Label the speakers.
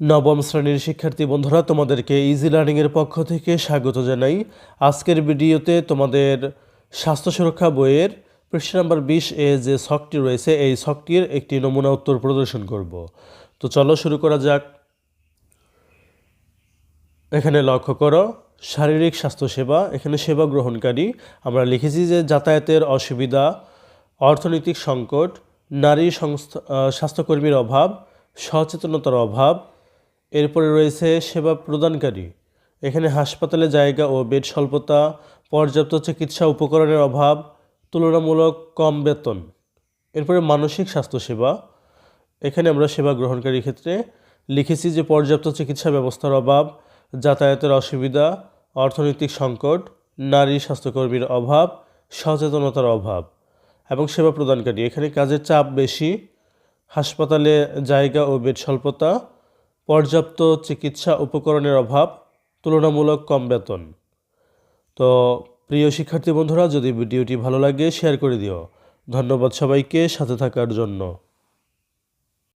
Speaker 1: নবম শ্রেণির শিক্ষার্থী বন্ধুরা, তোমাদেরকে ইজি লার্নিংয়ের পক্ষ থেকে স্বাগত জানাই। আজকের ভিডিওতে তোমাদের স্বাস্থ্য সুরক্ষা বইয়ের পৃষ্ঠা নাম্বার বিশ এ যে শখটি রয়েছে, এই শখটির একটি নমুনা উত্তর প্রদর্শন করব। তো চলো শুরু করা যাক। এখানে লক্ষ্য করো, শারীরিক স্বাস্থ্যসেবা, এখানে সেবা গ্রহণকারী। আমরা লিখেছি যে যাতায়াতের অসুবিধা, অর্থনৈতিক সংকট, নারী সংস্থা স্বাস্থ্যকর্মীর অভাব, সচেতনতার অভাব এরপরে রয়েছে সেবা প্রদানকারী। এখানে হাসপাতালে জায়গা ও বেড স্বল্পতা, পর্যাপ্ত চিকিৎসা উপকরণের অভাব, তুলনামূলক কম বেতন। এরপরে মানসিক স্বাস্থ্যসেবা। এখানে আমরা সেবা গ্রহণকারীর ক্ষেত্রে লিখেছি যে পর্যাপ্ত চিকিৎসা ব্যবস্থার অভাব, যাতায়াতের অসুবিধা, অর্থনৈতিক সংকট, নারী স্বাস্থ্যকর্মীর অভাব, সচেতনতার অভাব এবং সেবা প্রদানকারী। এখানে কাজের চাপ বেশি, হাসপাতালে জায়গা ও বেড স্বল্পতা পর্যাপ্ত চিকিৎসা উপকরণের অভাব, তুলনামূলক কম বেতন। তো প্রিয় শিক্ষার্থী বন্ধুরা, যদি ভিডিওটি ভালো লাগে, শেয়ার করে দিও। ধন্যবাদ সবাইকে, সাথে থাকার জন্য।